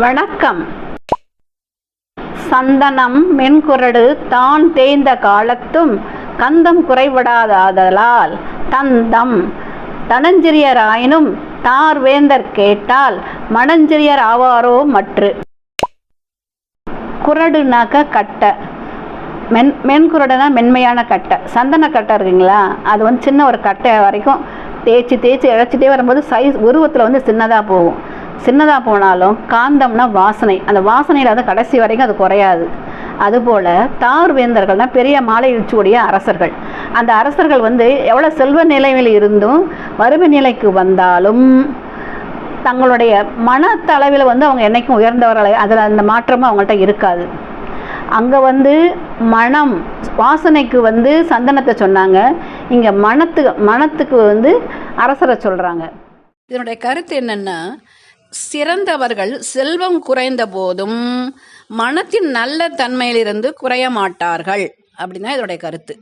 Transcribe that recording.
வணக்கம். சந்தனம் மென்குரடு தான் தேய்ந்த காலத்தும் கந்தம் குறைபடாதாதலால் தந்தம். தனஞ்சிரியராயினும் தார் வேந்தர் கேட்டால் மனஞ்சிரியர் ஆவாரோ மற்று. குரடுனாக்க கட்டை. மென் மென்குரடுனா மென்மையான கட்டை. சந்தன கட்டை இருக்குங்களா? அது வந்து சின்ன ஒரு கட்டை வரைக்கும் தேய்ச்சி தேய்ச்சி இழைச்சிட்டே வரும்போது சைஸ் உருவத்தில் வந்து சின்னதாக போகும். சின்னதாக போனாலும் காந்தம்னா வாசனை. அந்த வாசனையில் வந்து கடைசி வரைக்கும் அது குறையாது. அதுபோல் தார் வேந்தர்கள்னா பெரிய மாலை இழுச்சியுடைய அரசர்கள். அந்த அரசர்கள் வந்து எவ்வளோ செல்வ நிலையில் இருந்தும் வறுமை நிலைக்கு வந்தாலும் தங்களுடைய மனத்தளவில் வந்து அவங்க என்னைக்கும் உயர்ந்தவர்கள் அதில் அந்த மாற்றமும் அவங்கள்ட்ட இருக்காது. அங்கே வந்து மனம் வாசனைக்கு வந்து சந்தனத்தை சொன்னாங்க. இங்கே மனத்துக்கு மனத்துக்கு வந்து அரசரை சொல்கிறாங்க இதனுடைய கருத்து என்னென்னா சிறந்தவர்கள் செல்வம் குறைந்த போதும் மனத்தின் நல்ல தன்மையிலிருந்து குறைய மாட்டார்கள். அப்படின்னா இதனுடைய கருத்து.